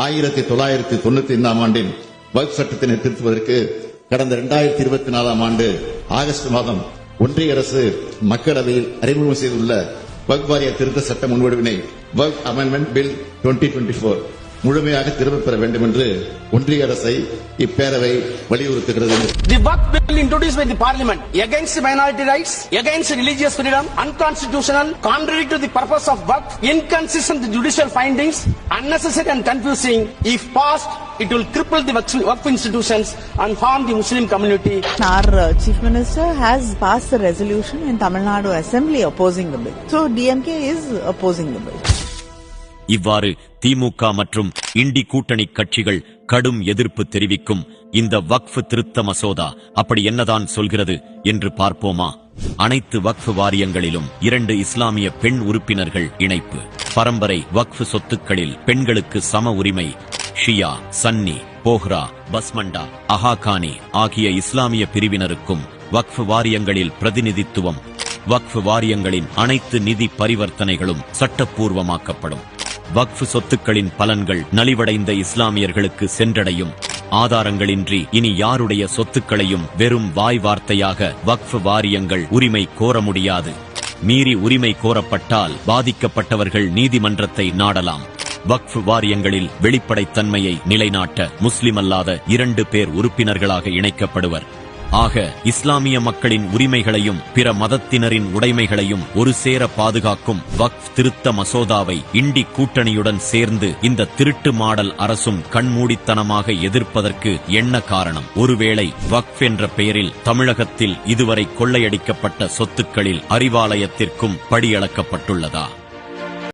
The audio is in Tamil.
ஆயிரத்தி தொள்ளாயிரத்தி தொண்ணூத்தி ஐந்தாம் ஆண்டின் வகுப்பு சட்டத்தினை திருத்துவதற்கு கடந்த இரண்டாயிரத்தி இருபத்தி நாலாம் ஆண்டு ஆகஸ்ட் மாதம் ஒன்றிய அரசு மக்களவையில் அறிமுகம் செய்துள்ள வகுப்பு வாரிய திருத்த சட்ட முன்வடிவினை வக்ஃப் அமெண்ட்மெண்ட் பில் 2024 முழுமையாக திரும்பப் பெற வேண்டும் என்று ஒன்றிய அரசை இப்பேரவை வலியுறுத்துகிறது The work bill introduced by the parliament against minority rights, against religious freedom, unconstitutional, contrary to the purpose of work, inconsistent with judicial findings, unnecessary and confusing. If passed, it will cripple the work work institutions and harm the Muslim community. Our uh, Chief Minister has passed a resolution in Tamil Nadu Assembly opposing the bill. So DMK is opposing the bill. இவ்வாறு திமுக மற்றும் இண்டி கூட்டணி கட்சிகள் கடும் எதிர்ப்பு தெரிவிக்கும். இந்த வக்ஃப் திருத்த மசோதா அப்படி என்னதான் சொல்கிறது என்று பார்ப்போமா? அனைத்து வக்ஃப் வாரியங்களிலும் இரண்டு இஸ்லாமிய பெண் உறுப்பினர்கள் இணைப்பு. பரம்பரை வக்ஃப் சொத்துக்களில் பெண்களுக்கு சம உரிமை. ஷியா சன்னி போஹ்ரா பஸ்மண்டா அஹாகானி ஆகிய இஸ்லாமிய பிரிவினருக்கும் வக்ஃப் வாரியங்களில் பிரதிநிதித்துவம். வக்ஃப் வாரியங்களின் அனைத்து நிதி பரிவர்த்தனைகளும் சட்டப்பூர்வமாக்கப்படும். வக்ஃப் சொத்துக்களின் பலன்கள் நலிவடைந்த இஸ்லாமியர்களுக்கு சென்றடையும். ஆதாரங்களின்றி இனி யாருடைய சொத்துக்களையும் வெறும் வாய் வார்த்தையாக வக்ஃப் வாரியங்கள் உரிமை கோர முடியாது. மீறி உரிமை கோரப்பட்டால் பாதிக்கப்பட்டவர்கள் நீதிமன்றத்தை நாடலாம். வக்ஃப் வாரியங்களில் வெளிப்படைத்தன்மையை நிலைநாட்ட முஸ்லிம் அல்லாத இரண்டு பேர் உறுப்பினர்களாக இணைக்கப்படுவர். ஆக இஸ்லாமிய மக்களின் உரிமைகளையும் பிற மதத்தினரின் உடைமைகளையும் ஒரு சேர பாதுகாக்கும் வக்ஃப் திருத்த மசோதாவை இண்டி கூட்டணியுடன் சேர்ந்து இந்த திருட்டு மாடல் அரசும் கண்மூடித்தனமாக எதிர்ப்பதற்கு என்ன காரணம்? ஒருவேளை வக்ஃப் என்ற பெயரில் தமிழகத்தில் இதுவரை கொள்ளையடிக்கப்பட்ட சொத்துக்களில் அறிவாலயத்திற்கும் படியளக்கப்பட்டுள்ளதா?